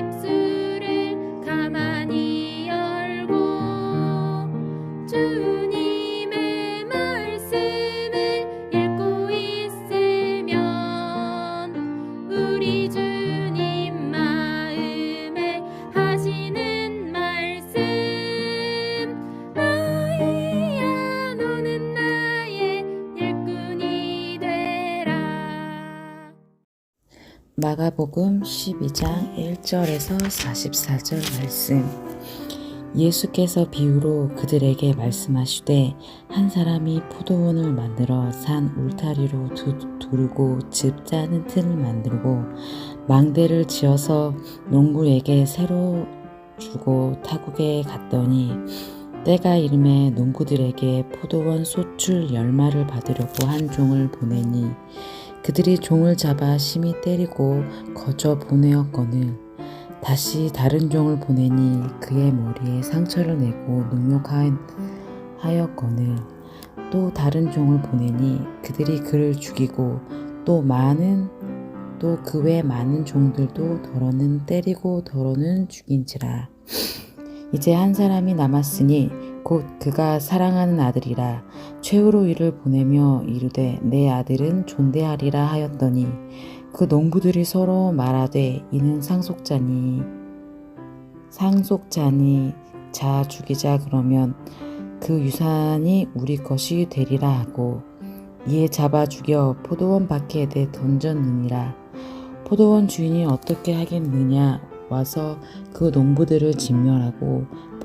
같은 마가복음 12장 1절에서 44절 말씀. 예수께서 비유로 그들에게 말씀하시되 한 사람이 포도원을 만들어 산 울타리로 두, 두르고 집 짜는 틀을 만들고 망대를 지어서 농부에게 새로 주고 타국에 갔더니 때가 이름에 농부들에게 포도원 소출 열마를 받으려고 한 종을 보내니 그들이 종을 잡아 심히 때리고 거저 보내었거늘. 다시 다른 종을 보내니 그의 머리에 상처를 내고 능욕하였거늘. 또 다른 종을 보내니 그들이 그를 죽이고 또 많은 또 그 외 많은 종들도 더러는 때리고 더러는 죽인지라. 이제 한 사람이 남았으니 곧 그가 사랑하는 아들이라 최후로 이를 보내며 이르되 내 아들은 존대하리라 하였더니 그 농부들이 서로 말하되 이는 상속자니 상속자니 자 죽이자 그러면 그 유산이 우리 것이 되리라 하고 이에 잡아 죽여 포도원 밖에 내 던졌느니라. 포도원 주인이 어떻게 하겠느냐? 와서 그 농부들을 진멸하고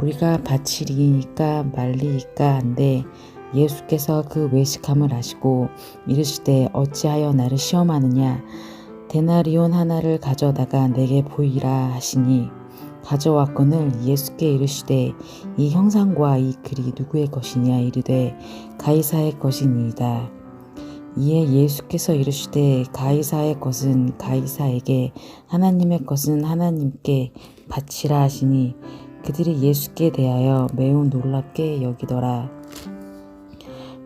우리가 바치리니까 말리니까 한데 예수께서 그 외식함을 아시고 이르시되 어찌하여 나를 시험하느냐 데나리온 하나를 가져다가 내게 보이라 하시니 가져왔거늘 예수께 이르시되 이 형상과 이 글이 누구의 것이냐 이르되 가이사의 것이니이다. 이에 예수께서 이르시되 가이사의 것은 가이사에게 하나님의 것은 하나님께 바치라 하시니 그들이 예수께 대하여 매우 놀랍게 여기더라.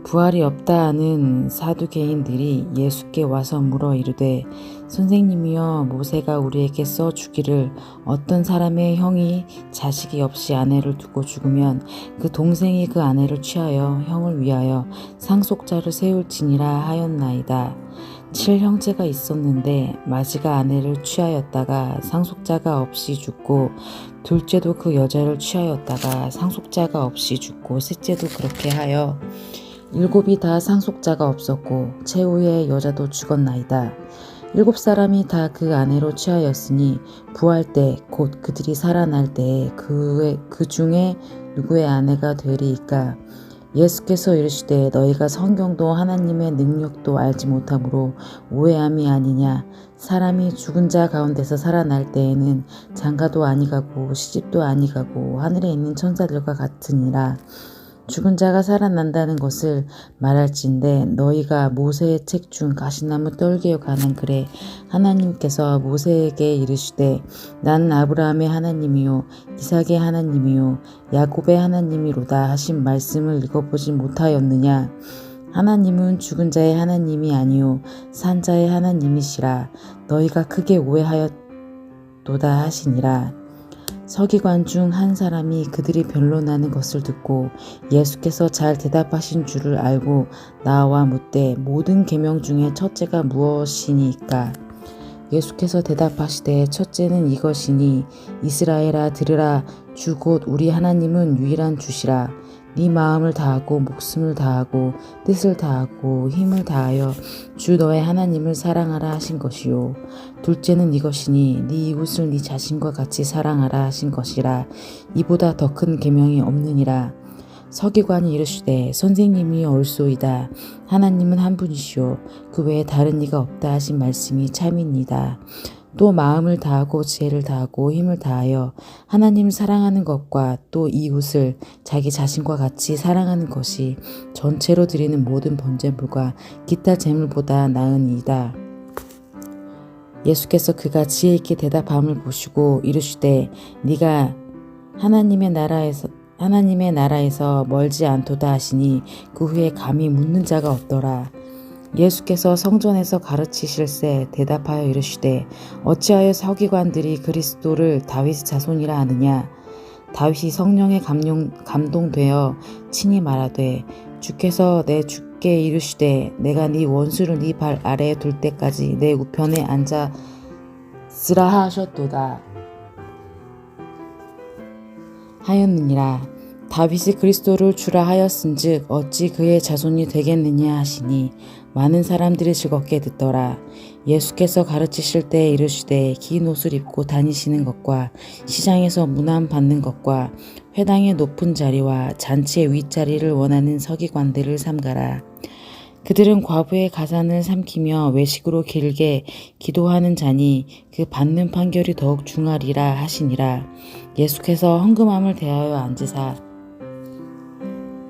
부활이 없다 하는 사두개인들이 예수께 와서 물어 이르되 선생님이여 모세가 우리에게 써 주기를 어떤 사람의 형이 자식이 없이 아내를 두고 죽으면 그 동생이 그 아내를 취하여 형을 위하여 상속자를 세울지니라 하였나이다. 칠 형제가 있었는데 마지가 아내를 취하였다가 상속자가 없이 죽고 둘째도 그 여자를 취하였다가 상속자가 없이 죽고 셋째도 그렇게 하여 일곱이 다 상속자가 없었고 최후의 여자도 죽었나이다. 일곱 사람이 다 그 아내로 취하였으니 부활 때 곧 그들이 살아날 때에 그의 그 중에 누구의 아내가 되리이까 예수께서 이르시되 너희가 성경도 하나님의 능력도 알지 못함으로 오해함이 아니냐? 사람이 죽은 자 가운데서 살아날 때에는 장가도 아니가고 시집도 아니가고 하늘에 있는 천사들과 같으니라 죽은 자가 살아난다는 것을 말할진대 너희가 모세의 책 중 가시나무 떨기에 관한 글에 하나님께서 모세에게 이르시되 나는 아브라함의 하나님이요 이삭의 하나님이요 야곱의 하나님이로다 하신 말씀을 읽어보지 못하였느냐? 하나님은 죽은 자의 하나님이 아니요 산 자의 하나님이시라. 너희가 크게 오해하였도다 하시니라 서기관 중 한 사람이 그들이 변론하는 것을 듣고 예수께서 잘 대답하신 줄을 알고 나와 묻되 모든 계명 중에 첫째가 무엇이니까? 예수께서 대답하시되 첫째는 이것이니 이스라엘아 들으라. 주 곧 우리 하나님은 유일한 주시라 네 마음을 다하고 목숨을 다하고 뜻을 다하고 힘을 다하여 주 너의 하나님을 사랑하라 하신 것이요. 둘째는 이것이니 네 이웃을 네 자신과 같이 사랑하라 하신 것이라. 이보다 더 큰 계명이 없느니라. 서기관이 이르시되 선생님이 옳소이다. 하나님은 한 분이시오. 그 외에 다른 이가 없다 하신 말씀이 참입니다 또 마음을 다하고 지혜를 다하고 힘을 다하여 하나님 사랑하는 것과 또 이웃을 자기 자신과 같이 사랑하는 것이 전체로 드리는 모든 번제물과 기타 제물보다 나으니이다. 예수께서 그가 지혜 있게 대답함을 보시고 이르시되 네가 하나님의 나라에서 하나님의 나라에서 멀지 않도다 하시니 그 후에 감히 묻는 자가 없더라. 예수께서 성전에서 가르치실세 대답하여 이르시되 어찌하여 서기관들이 그리스도를 다윗 자손이라 하느냐? 다윗이 성령에 감용, 감동되어 친히 말하되 주께서 내 주께 이르시되 내가 네 원수를 네 발 아래에 둘 때까지 내 우편에 앉아 쓰라 하셨도다. 하였느니라 다윗이 그리스도를 주라 하였은즉 어찌 그의 자손이 되겠느냐 하시니 많은 사람들이 즐겁게 듣더라. 예수께서 가르치실 때 이르시되 긴 옷을 입고 다니시는 것과 시장에서 문안 받는 것과 회당의 높은 자리와 잔치의 윗자리를 원하는 서기관들을 삼가라. 그들은 과부의 가산을 삼키며 외식으로 길게 기도하는 자니 그 받는 판결이 더욱 중하리라 하시니라. 예수께서 헌금함을 대하여 앉으사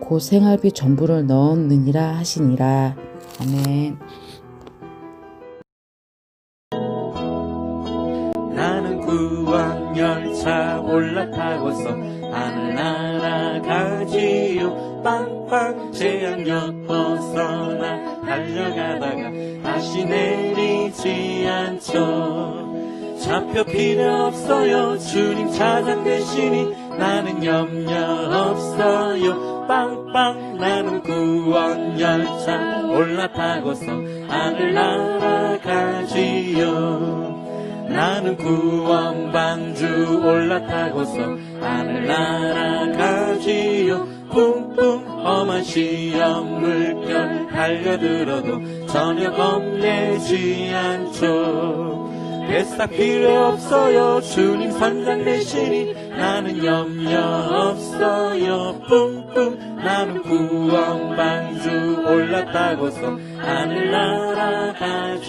곧 생활비 전부를 넣었느니라 하시니라. 아멘. 나는 구원 열차 올라타고서 하늘 날아가지요 빵빵 제약역 벗어나 달려가다가 다시 내리지 않죠 좌표 필요 없어요 주님 되시니 나는 염려 없어요 빵빵 나는 구원 열차 올라타고서 하늘 날아가지요. 나는 구원 방주 올라타고서 하늘 날아가지요. 뿡뿡 험한 시험 물결 달려들어도 전혀 겁내지 않죠 뱃삭 필요 없어요. 주님 선장 되시니 나는 염려 없어요. 뿡뿡 나는 구원 방주 올라타고서 하늘 날아가지요